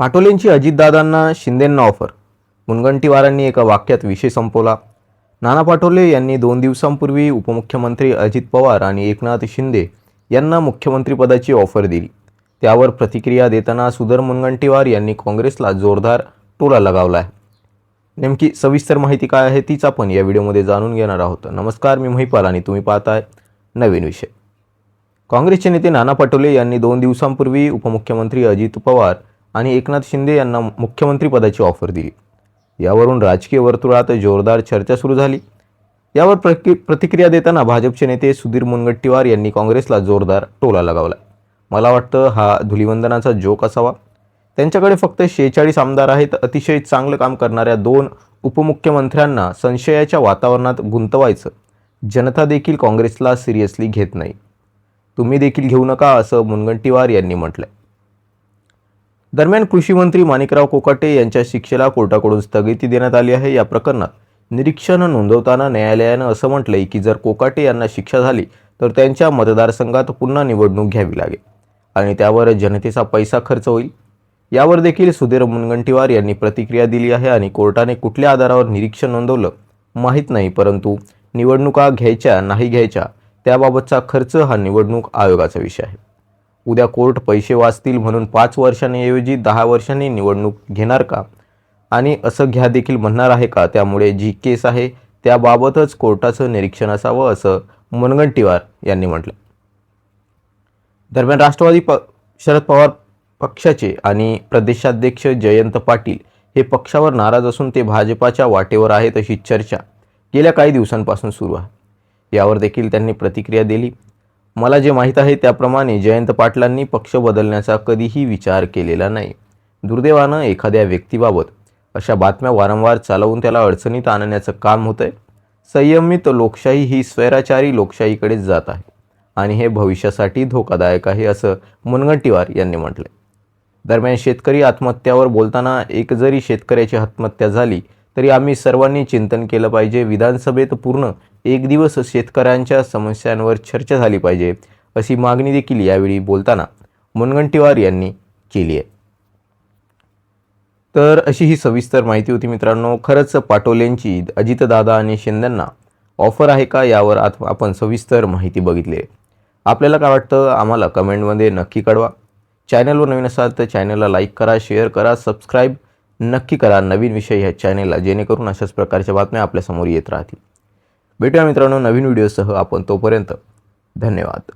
पाटोलेंची अजितदादांना शिंदेंना offer मुनगंटीवारांनी एका वाक्यात विषय संपवला. नाना पाटोले यांनी दोन दिवसांपूर्वी उपमुख्यमंत्री अजित पवार आणि एकनाथ शिंदे यांना मुख्यमंत्रीपदाची ऑफर दिली. त्यावर प्रतिक्रिया देताना सुधर मुनगंटीवार यांनी काँग्रेसला जोरदार टोला लगावला आहे नेमकी सविस्तर माहिती काय आहे तीच आपण या व्हिडिओमध्ये जाणून घेणार आहोत. नमस्कार मी महिपाल आणि तुम्ही पाहताय नवीन विषय. काँग्रेसचे नेते नाना पटोले यांनी दोन दिवसांपूर्वी उपमुख्यमंत्री अजित पवार आणि एकनाथ शिंदे यांना मुख्यमंत्रीपदाची ऑफर दिली. यावरून राजकीय वर्तुळात जोरदार चर्चा सुरू झाली. यावर प्रति प्रतिक्रिया देताना भाजपचे नेते सुधीर मुनगट्टीवार यांनी काँग्रेसला जोरदार टोला लगावला. मला वाटतं हा धुलिवंदनाचा जोक असावा. त्यांच्याकडे फक्त शेहेचाळीस आमदार आहेत. अतिशय चांगलं काम करणाऱ्या दोन उपमुख्यमंत्र्यांना संशयाच्या वातावरणात गुंतवायचं. जनता देखील काँग्रेसला सिरियसली घेत नाही. तुम्ही देखील घेऊ नका असं मुनगंटीवार यांनी म्हटलंय. दरम्यान कृषी मंत्री माणिकराव कोकाटे यांच्या शिक्षेला कोर्टाकडून स्थगिती देण्यात आली आहे. या प्रकरणात निरीक्षण नोंदवताना न्यायालयानं असं म्हटलंय की जर कोकाटे यांना शिक्षा झाली तर त्यांच्या मतदारसंघात पुन्हा निवडणूक घ्यावी लागेल आणि त्यावर जनतेचा पैसा खर्च होईल. यावर देखील सुधीर मुनगंटीवार यांनी प्रतिक्रिया दिली आहे आणि कोर्टाने कुठल्या आधारावर निरीक्षण नोंदवलं माहीत नाही परंतु निवडणुका घ्यायच्या नाही घ्यायच्या त्याबाबतचा खर्च हा निवडणूक आयोगाचा विषय आहे. उद्या कोर्ट पैसे वाचतील म्हणून पाच वर्षांऐवजी दहा वर्षांनी निवडणूक घेणार का? आणि असं घ्या देखील म्हणणार आहे का? त्यामुळे जी केस आहे त्याबाबतच कोर्टाचं निरीक्षण असावं असं मुनगंटीवार यांनी म्हटलं. दरम्यान राष्ट्रवादी प शरद पवार पक्षाचे आणि प्रदेशाध्यक्ष जयंत पाटील हे पक्षावर नाराज असून ते भाजपाच्या वाटेवर आहेत अशी चर्चा गेल्या काही दिवसांपासून सुरू आहे. यावर देखील त्यांनी प्रतिक्रिया दिली. मला जे माहीत आहे त्याप्रमाणे जयंत पाटलांनी पक्ष बदलण्याचा कधीही विचार केलेला नाही. दुर्दैवानं एखाद्या व्यक्तीबाबत अशा बातम्या वारंवार चालवून त्याला अडचणीत आणण्याचं काम होतं आहे संयमित लोकशाही ही स्वैराचारी लोकशाहीकडेच जात आहे आणि हे भविष्यासाठी धोकादायक आहे असं मुनगंटीवार यांनी म्हटलंय. दरम्यान शेतकरी आत्महत्यावर बोलताना एक जरी शेतकऱ्याची आत्महत्या झाली तरी आम्ही सर्वांनी चिंतन केलं पाहिजे. विधानसभेत पूर्ण एक दिवस शेतकऱ्यांच्या समस्यांवर चर्चा झाली पाहिजे अशी मागणी देखील यावेळी बोलताना मुनगंटीवार यांनी केली आहे. तर अशी ही सविस्तर माहिती होती मित्रांनो. खरंच पाटोलेंची अजितदादा आणि शिंदेंना ऑफर आहे का यावर आत आपण सविस्तर माहिती बघितली आहे. आपल्याला काय वाटतं आम्हाला कमेंटमध्ये नक्की कळवा. चॅनलवर नवीन असाल तर चॅनलला लाईक करा शेअर करा सबस्क्राईब नक्की करा. नवीन विषय ह्या चॅनेलला जेणेकरून अशाच प्रकारच्या बातम्या आपल्यासमोर येत राहतील. भेटूया मित्रांनो नवीन व्हिडिओसह आपण तोपर्यंत धन्यवाद.